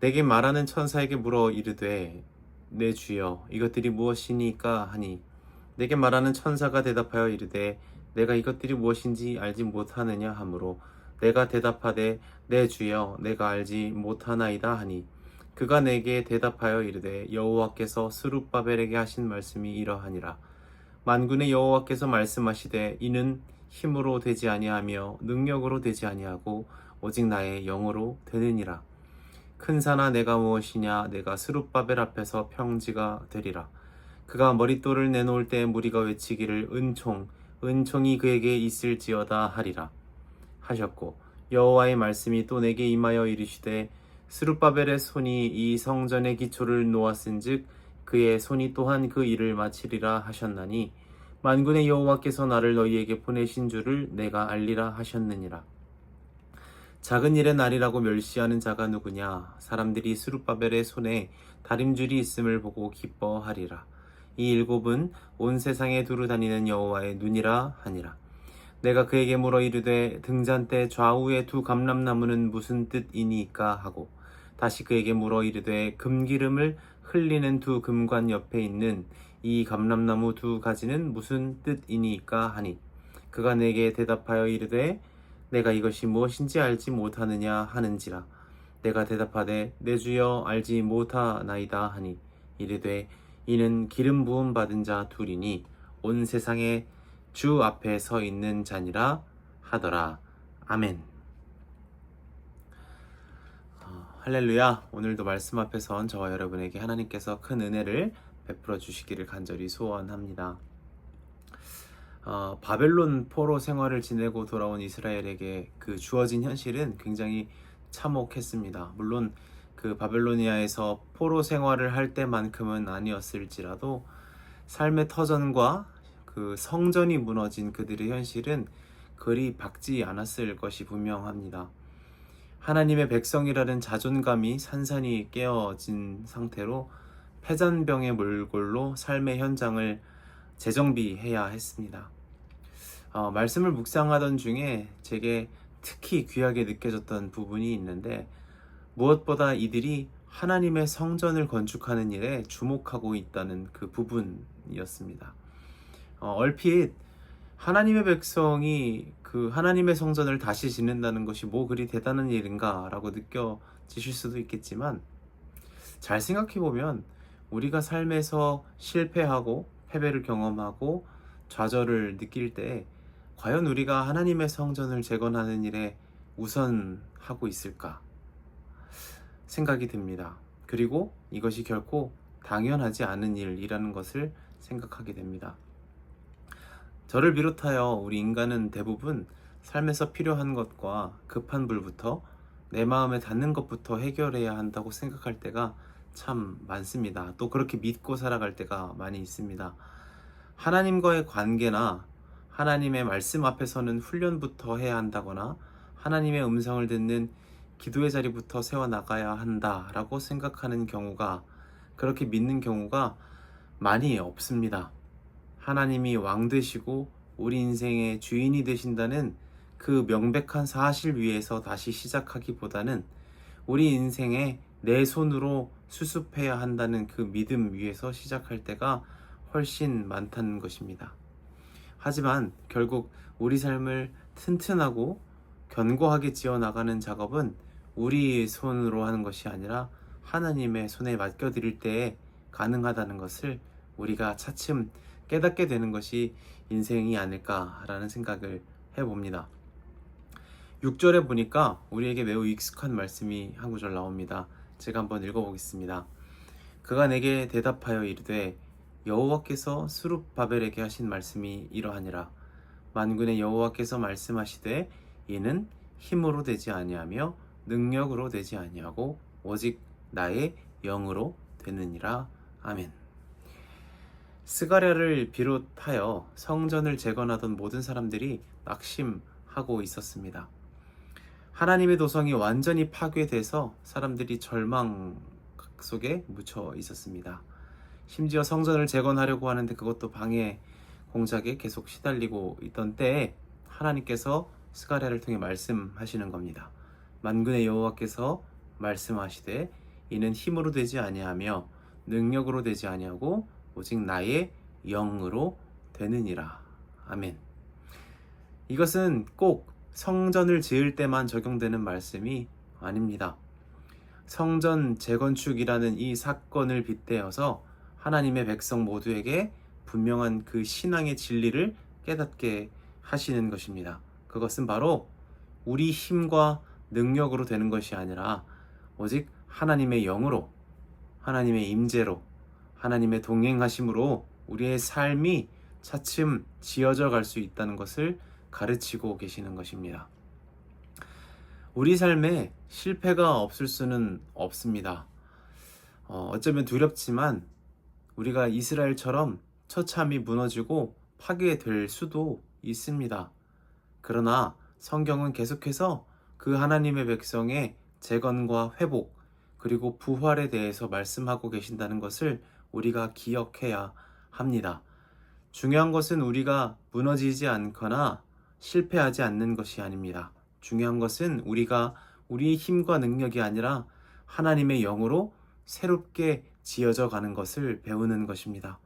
내게 말하는 천사에게 물어 이르되 내 주여 이것들이 무엇이니까 하니? 내게 말하는 천사가 대답하여 이르되 내가 이것들이 무엇인지 알지 못하느냐 하므로 내가 대답하되 내 주여 내가 알지 못하나이다 하니? 그가 내게 대답하여 이르되 여호와께서 스룹바벨에게 하신 말씀이 이러하니라. 만군의 여호와께서 말씀하시되 이는 힘으로 되지 아니하며 능력으로 되지 아니하고 오직 나의 영으로 되느니라 큰 산아 내가 무엇이냐 내가 스룹바벨 앞에서 평지가 되리라. 그가 머릿돌을 내놓을 때 무리가 외치기를 은총 은총이 그에게 있을지어다 하리라. 하셨고 여호와의 말씀이 또 내게 임하여 이르시되 스룹바벨의 손이 이 성전의 기초를 놓았은즉 그의 손이 또한 그 일을 마치리라 하셨나니 만군의 여호와께서 나를 너희에게 보내신 줄을 내가 알리라 하셨느니라 작은 일의 날이라고 멸시하는 자가 누구냐? 사람들이 스룹바벨의 손에 다림줄이 있음을 보고 기뻐하리라. 이 일곱은 온 세상에 두루 다니는 여호와의 눈이라 하니라. 내가 그에게 물어 이르되 등잔대 좌우의 두 감람나무는 무슨 뜻이니까? 하고 다시 그에게 물어 이르되 금기름을 흘리는 두 금관 옆에 있는 이 감람나무 두 가지는 무슨 뜻이니까? 하니 그가 내게 대답하여 이르되 내가 이것이 무엇인지 알지 못하느냐 하는지라. 내가 대답하되 내 주여 알지 못하나이다 하니 이르되 이는 기름 부음 받은 자 둘이니 온 세상에 주 앞에 서 있는 자니라 하더라. 아멘. 어, 할렐루야. 오늘도 말씀 앞에 선 저와 여러분에게 하나님께서 큰 은혜를 베풀어 주시기를 간절히 소원합니다 어, 바벨론 포로 생활을 지내고 돌아온 이스라엘에게 그 주어진 현실은 굉장히 참혹했습니다. 물론 그 바벨로니아에서 포로 생활을 할 때만큼은 아니었을지라도 삶의 터전과 그 성전이 무너진 그들의 현실은 그리 박지 않았을 것이 분명합니다. 하나님의 백성이라는 자존감이 산산이 깨어진 상태로 패잔병의 몰골로 삶의 현장을 재정비해야 했습니다. 어, 말씀을 묵상하던 중에 제게 특히 귀하게 느껴졌던 부분이 있는데 무엇보다 이들이 하나님의 성전을 건축하는 일에 주목하고 있다는 그 부분이었습니다. 어, 얼핏 하나님의 백성이 그 하나님의 성전을 다시 짓는다는 것이 뭐 그리 대단한 일인가라고 느껴지실 수도 있겠지만 잘 생각해 보면 우리가 삶에서 실패하고 패배를 경험하고 좌절을 느낄 때 과연 우리가 하나님의 성전을 재건하는 일에 우선하고 있을까 생각이 듭니다. 그리고 이것이 결코 당연하지 않은 일이라는 것을 생각하게 됩니다. 저를 비롯하여 우리 인간은 대부분 삶에서 필요한 것과 급한 불부터 내 마음에 닿는 것부터 해결해야 한다고 생각할 때가 참 많습니다. 또 그렇게 믿고 살아갈 때가 많이 있습니다. 하나님과의 관계나 하나님의 말씀 앞에서는 훈련부터 해야 한다거나 하나님의 음성을 듣는 기도의 자리부터 세워 나가야 한다라고 생각하는 경우가 그렇게 믿는 경우가 많이 없습니다. 하나님이 왕 되시고 우리 인생의 주인이 되신다는 그 명백한 사실 위에서 다시 시작하기보다는 우리 인생에 내 손으로 수습해야 한다는 그 믿음 위에서 시작할 때가 훨씬 많다는 것입니다. 하지만 결국 우리 삶을 튼튼하고 견고하게 지어 나가는 작업은 우리 손으로 하는 것이 아니라 하나님의 손에 맡겨드릴 때에 가능하다는 것을 우리가 차츰 깨닫게 되는 것이 인생이 아닐까라는 생각을 해봅니다. 6절에 보니까 우리에게 매우 익숙한 말씀이 한 구절 나옵니다. 제가 한번 읽어보겠습니다. 그가 내게 대답하여 이르되 여호와께서 수룹바벨에게 하신 말씀이 이러하니라 만군의 여호와께서 말씀하시되 이는 힘으로 되지 아니하며 능력으로 되지 아니하고 오직 나의 영으로 되느니라. 아멘. 스가랴를 비롯하여 성전을 재건하던 모든 사람들이 낙심하고 있었습니다. 하나님의 도성이 완전히 파괴돼서 사람들이 절망 속에 묻혀 있었습니다. 심지어 성전을 재건하려고 하는데 그것도 방해 공작에 계속 시달리고 있던 때에 하나님께서 스가랴를 통해 말씀하시는 겁니다. 만군의 여호와께서 말씀하시되 이는 힘으로 되지 아니하며 능력으로 되지 아니하고 오직 나의 영으로 되느니라. 아멘. 이것은 꼭 성전을 지을 때만 적용되는 말씀이 아닙니다. 성전 재건축이라는 이 사건을 빗대어서 하나님의 백성 모두에게 분명한 그 신앙의 진리를 깨닫게 하시는 것입니다. 그것은 바로 우리 힘과 능력으로 되는 것이 아니라 오직 하나님의 영으로 하나님의 임재로 하나님의 동행하심으로 우리의 삶이 차츰 지어져 갈 수 있다는 것을 가르치고 계시는 것입니다. 우리 삶에 실패가 없을 수는 없습니다. 어, 어쩌면 두렵지만 우리가 이스라엘처럼 처참히 무너지고 파괴될 수도 있습니다. 그러나 성경은 계속해서 그 하나님의 백성의 재건과 회복 그리고 부활에 대해서 말씀하고 계신다는 것을 우리가 기억해야 합니다. 중요한 것은 우리가 무너지지 않거나 실패하지 않는 것이 아닙니다. 중요한 것은 우리가 우리의 힘과 능력이 아니라 하나님의 영으로 새롭게 지어져 가는 것을 배우는 것입니다.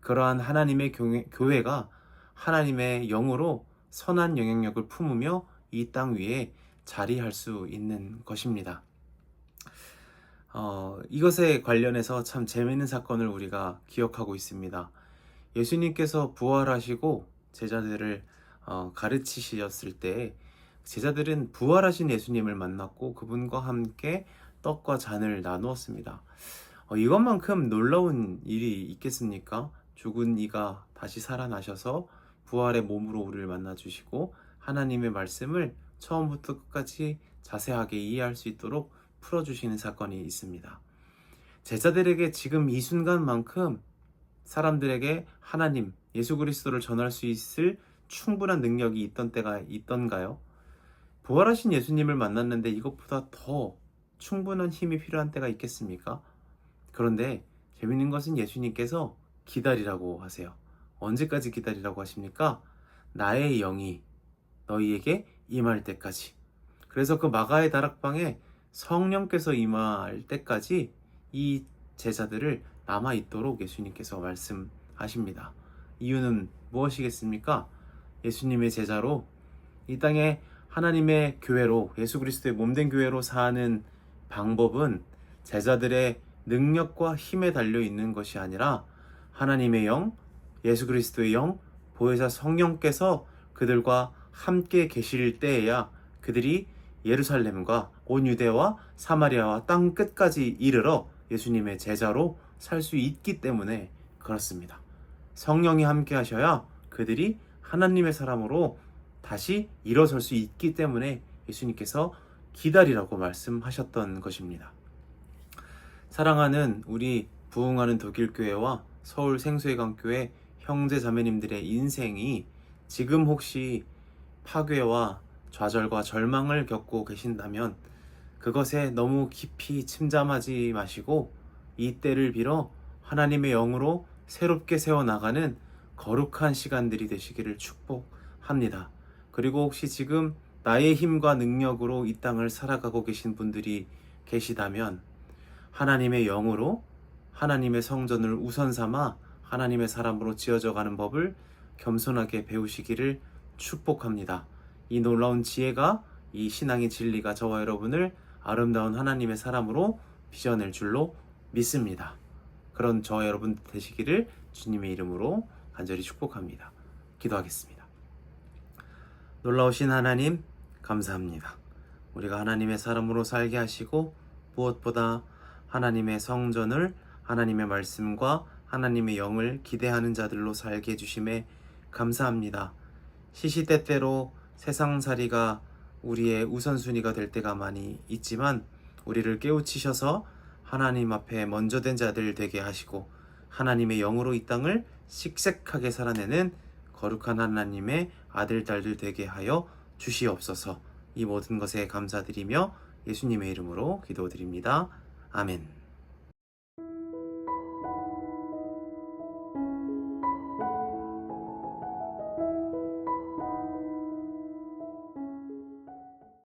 그러한 하나님의 교회, 가 하나님의 영으로 선한 영향력을 품으며 이 땅 위에 자리할 수 있는 것입니다. 어, 이것에 관련해서 참 재미있는 사건을 우리가 기억하고 있습니다. 예수님께서 부활하시고 제자들을 어, 가르치셨을 때 제자들은 부활하신 예수님을 만났고 그분과 함께 떡과 잔을 나누었습니다. 어, 이것만큼 놀라운 일이 있겠습니까? 죽은 이가 다시 살아나셔서 부활의 몸으로 우리를 만나 주시고 하나님의 말씀을 처음부터 끝까지 자세하게 이해할 수 있도록 풀어주시는 사건이 있습니다. 제자들에게 지금 이 순간만큼 사람들에게 하나님, 예수 그리스도를 전할 수 있을 충분한 능력이 있던 때가 있던가요? 부활하신 예수님을 만났는데 이것보다 더 충분한 힘이 필요한 때가 있겠습니까? 그런데 재밌는 것은 예수님께서 기다리라고 하세요. 언제까지 기다리라고 하십니까? 나의 영이 너희에게 임할 때까지. 그래서 그 마가의 다락방에 성령께서 임할 때까지 이 제자들을 남아 있도록 예수님께서 말씀하십니다. 이유는 무엇이겠습니까? 예수님의 제자로 이 땅에 하나님의 교회로 예수 그리스도의 몸된 교회로 사는 방법은 제자들의 능력과 힘에 달려 있는 것이 아니라 하나님의 영, 예수 그리스도의 영, 보혜사 성령께서 그들과 함께 계실 때에야 그들이 예루살렘과 온 유대와 사마리아와 땅 끝까지 이르러 예수님의 제자로 살 수 있기 때문에 그렇습니다. 성령이 함께 하셔야 그들이 하나님의 사람으로 다시 일어설 수 있기 때문에 예수님께서 기다리라고 말씀하셨던 것입니다. 사랑하는 우리 부흥하는 독일교회와 서울 생수의강교회 형제 자매님들의 인생이 지금 혹시 파괴와 좌절과 절망을 겪고 계신다면 그것에 너무 깊이 침잠하지 마시고 이 때를 빌어 하나님의 영으로 새롭게 세워나가는 거룩한 시간들이 되시기를 축복합니다. 그리고 혹시 지금 나의 힘과 능력으로 이 땅을 살아가고 계신 분들이 계시다면 하나님의 영으로 하나님의 성전을 우선 삼아 하나님의 사람으로 지어져 가는 법을 겸손하게 배우시기를 축복합니다. 이 놀라운 지혜가 이 신앙의 진리가 저와 여러분을 아름다운 하나님의 사람으로 빚어낼 줄로 믿습니다. 그런 저와 여러분 되시기를 주님의 이름으로 간절히 축복합니다. 기도하겠습니다. 놀라우신 하나님, 감사합니다. 우리가 하나님의 사람으로 살게 하시고 무엇보다 하나님의 성전을 하나님의 말씀과 하나님의 영을 기대하는 자들로 살게 해주심에 감사합니다. 시시때때로 세상살이가 우리의 우선순위가 될 때가 많이 있지만 우리를 깨우치셔서 하나님 앞에 먼저 된 자들 되게 하시고 하나님의 영으로 이 땅을 식색하게 살아내는 거룩한 하나님의 아들 딸들 되게 하여 주시옵소서. 이 모든 것에 감사드리며 예수님의 이름으로 기도드립니다. 아멘.